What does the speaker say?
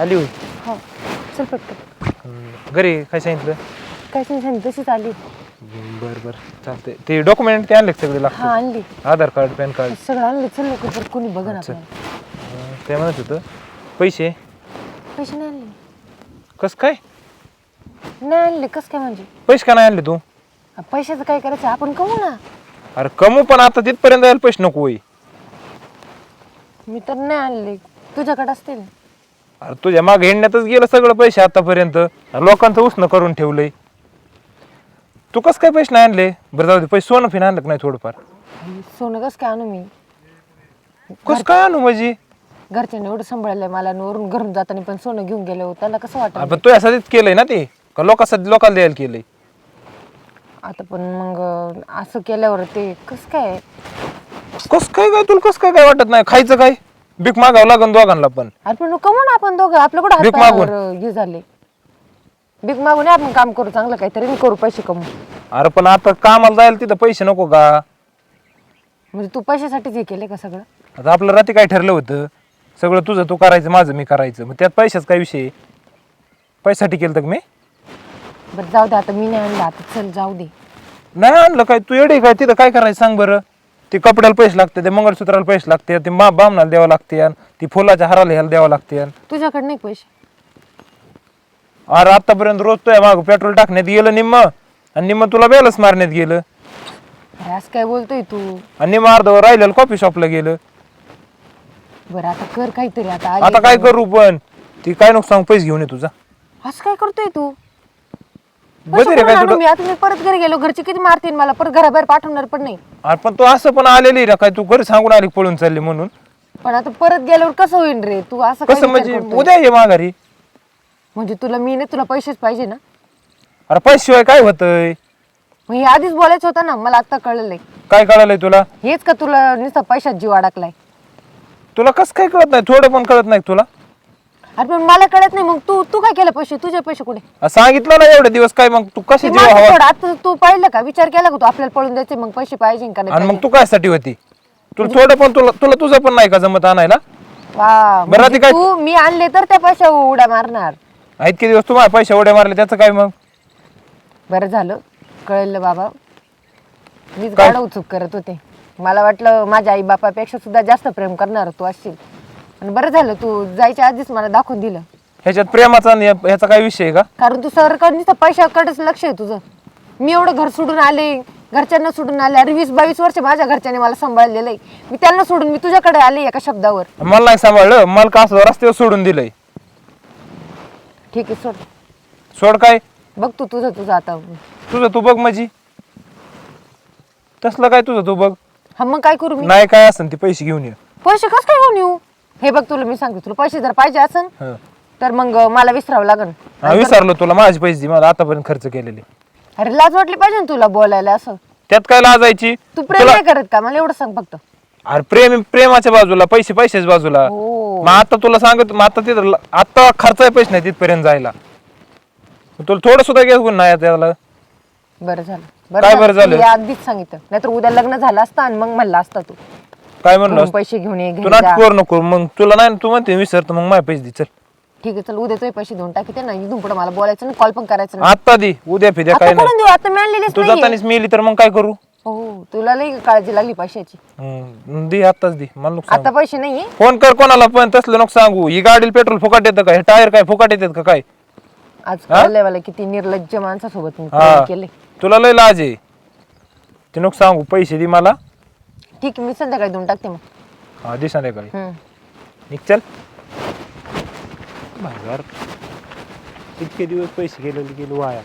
आली होय? हो. चल पटकन. हम्म, घरी काय सांगितलं? काय नाही सांगितलं. तशीच आली. बरं बरं. चालते ते डॉक्युमेंट ते आणले का सगळे हा आणली. Aadhaar card PAN card? सगळं आणलं. चल लवकर तर कोणी बघ ना अच्छा. आपल्याला. ते म्हणत होतं. पैसे? पैसे नाही आणले. कस काय? नाही आणले. कस काय म्हणजे? पैसे का नाही आणले तू? आ, पैशाचं काय करायचं? आपण कमू ना. अरे कमू पण आता तिथपर्यंत यायला पैसे नको होई मी तर नाही आणले. तुझ्याकडे असतील. अरे तुझ्या मागे हिंडण्यातच गेलं सगळं पैसे आतापर्यंत. लोकांचं उसनं करून ठेवलंय. तू कस काय पैसे नाही आणले? बरं जाऊ दे पैसे सोनं फिन आणलं का नाही थोडंफार? सोनं कस काय आणू मी? कस काय आणू माझी घरच्याने एवढं सांभाळलंय मला आणि वरून घरून जाताना पण सोनं घेऊन गेले त्याला कसं वाटत पण तू यासाठीच केलंय ना ते? का लोकांसाठी लोकांना द्यायला केलंय? आता पण मग असं केल्यावर ते कस काय? कस काय काय तुला कस काय काय वाटत नाही? खायचं काय? भीक मागावं लागन दोघांना पण. अरे पण कमू ना आपण दोघं आपलं कुठं भीक हातपायावर हे झाले. भीक मागून आपण काम करू चांगलं काहीतरी मी करू पैसे कमू अरे पण आता कामाला जायला तिथं पैसे नको का? म्हणजे तू पैशासाठीच हे केले का सगळं? आता आपलं रात्री काय ठरलं होतं? सगळं तुझं तू करायचं माझं मी करायचं. मग त्यात पैशाच काय विषय? पैशासाठी केलं तर मी? बरं जाऊ दे आता मी नाही आणलं आता चल जाऊ दे. नाही आणलं काय? तू येडे काय? तिथं काय करायचं सांग बरं. ते कपड्याला पैसे लागते ते मंगळसूत्राला पैसे लागते ते मा बामणाला द्यावं लागते ती फुलाच्या हाराला ह्याला द्यावं लागते तुझ्याकडे नाही पैसे. अरे आतापर्यंत रोज तो माग पेट्रोल टाकण्यात गेलं निम्म आणि निम्म तुला बेलच मारण्यात गेलं. अरे असं काय बोलतोय तू? आणि निम्म अर्धवर राहिलेलं कॉफी शॉपला गेलं. बरं आता कर काहीतरी आता आता काय करू पण? ती काय नको सांग पैसे घेऊन ये तुझा. असं काय करतोय तू? काय आणू तुला? मी. आता मी परत घरी गेलो घरचे किती मारतील मला? परत घराबाहेर पाठवणार पण नाही. अरे पण तू असं पण आलेली ना काय? तू घरी सांगून आली पळून चालली म्हणून. पण आता परत गेल्यावर कसं होईल रे? तू असं काय कसं विचार म्हणजे करतोय? उद्या ये माघारी. म्हणजे तुला मी नाही तुला पैसेच पाहिजे ना? अरे पैशाशिवाय काय होतंय? मग हे आधीच बोलायचं होतं ना मला आता कळलंय. काय कळालंय तुला? हेच का तुला नुसता पैशात जीव अडकलाय? तुला कसं काय कळत नाही? थोडं पण कळत नाही तुला? अरे पण मला कळत नाही मग तू तू काय केलं पैसे? तुझे पैसे कुठे? सांगितलं ना एवढे दिवस काय मग तू ते कशी जीव माझं हवा? सोड, आता तू पाहिलं का? विचार केला का तू? आपल्याला पळून द्यायचे मग पैसे पाहिजे का आणि नाही मग तू काय साठी होती? तुला थोडं पण तुला तुला तुझं पण नाही का जमत आणायला? वा बरं, म्हणजे ते काय- तू मी आणले तर त्या पैशा उड्या मारणार. इतके दिवस तू माझ्या पैसे एवढे मारले त्याचं काय मग? बरं झालं. कळलं बाबा. मीच काय? गाडव चूक करत होते. मला वाटलं माझ्या आई बापापेक्षा सुद्धा जास्त प्रेम करणार तू असशील आणि बरं झालं तू जायच्या आधीच मला दाखवून दिलं. ह्याच्यात प्रेमाचा आणि या- ह्याचा काय विषय आहे का? कारण तू सरकार नुसतं पैशाकडेच लक्ष आहे तुझं. मी एवढं घर सोडून आले घरच्यांना सोडून आले अरे वीस बावीस वर्ष माझ्या घरच्यांनी मला सांभाळलेलं आहे मी त्यांना सोडून मी तुझ्याकडे आले एका शब्दावर. मला नाही सांभाळलं मला का असं रस्त्यावर सोडून दिलंय. ठीक आहे सोड. सोड काय? बघ तू तुझं तुझं आता. तुझं तू बघ माझी. तसलं काय तुझं तू बघ. हा मग काय करू मी? नाही काय असेल ते पैसे घेऊन ये. पैसे कस काय घेऊन येऊ? हे बघ तुला मी सांगते तुला पैसे जर पाहिजे असन हं. तर मग मला विसरावं लागन. हा, विसरलो तुला माझे पैसे दे मला आतापर्यंत खर्च केलेले. अरे लाज वाटली पाहिजे ना तुला बोलायला असं? त्यात काय लाजायची? तू प्रेम नाही करत का? मला एवढं सांग फक्त. अरे प्रेम प्रेमाच्या बाजूला पैसे पैशाच्या बाजूला. हो. मग आता तुला सांगत मग आता तिथं आता खर्च पैसे नाही तिथपर्यंत जायला. मग तुला थोडं सुद्धा घेऊन नाही त्याला. बरं झालं. काय बरं झालं? तू या आधीच सांगितलं. नाहीतर उद्या लग्न झालं असतं आणि मग म्हणलं असता तू. काय म्हणलं? पैसे घेऊन ये तू घरी जा. नाटक करू नको. मग तुला नाही तू म्हणते विसरतो मग माझे पैसे दे चल. ठीक आहे चल उद्या तुझे पैसे देऊन टाकी ना इथून पुढे मला बोलायचं नाही कॉल पण करायचं नाही. आता दे उद्या फिद्या आता काय नाही. देऊ आता मिळालेलीच तू. जातानीच मिली तर मग काय करू? हो तुला लई काळजी लागली पैशाची. हम्म, दे आताच दे मला नको सांगू. आता पैसे नाहीये? फोन कर कोणाला पण तसलं नको सांगू. ही गाडीला पेट्रोल फुकट येतं का? हे टायर काय फुकट येतात का काय? आज कळलंय मला किती निर्लज्ज माणसासोबत मी हा. प्रेम केले तुला लय लाज आहे. ते नको सांगू पैसे दे मला. ठीक आहे मी संध्याकाळी देऊन टाकते मग. हा दे संध्याकाळी. हम्म. निघ चल. भागार. इतके दिवस पैसे गेलेले गेलो वाया.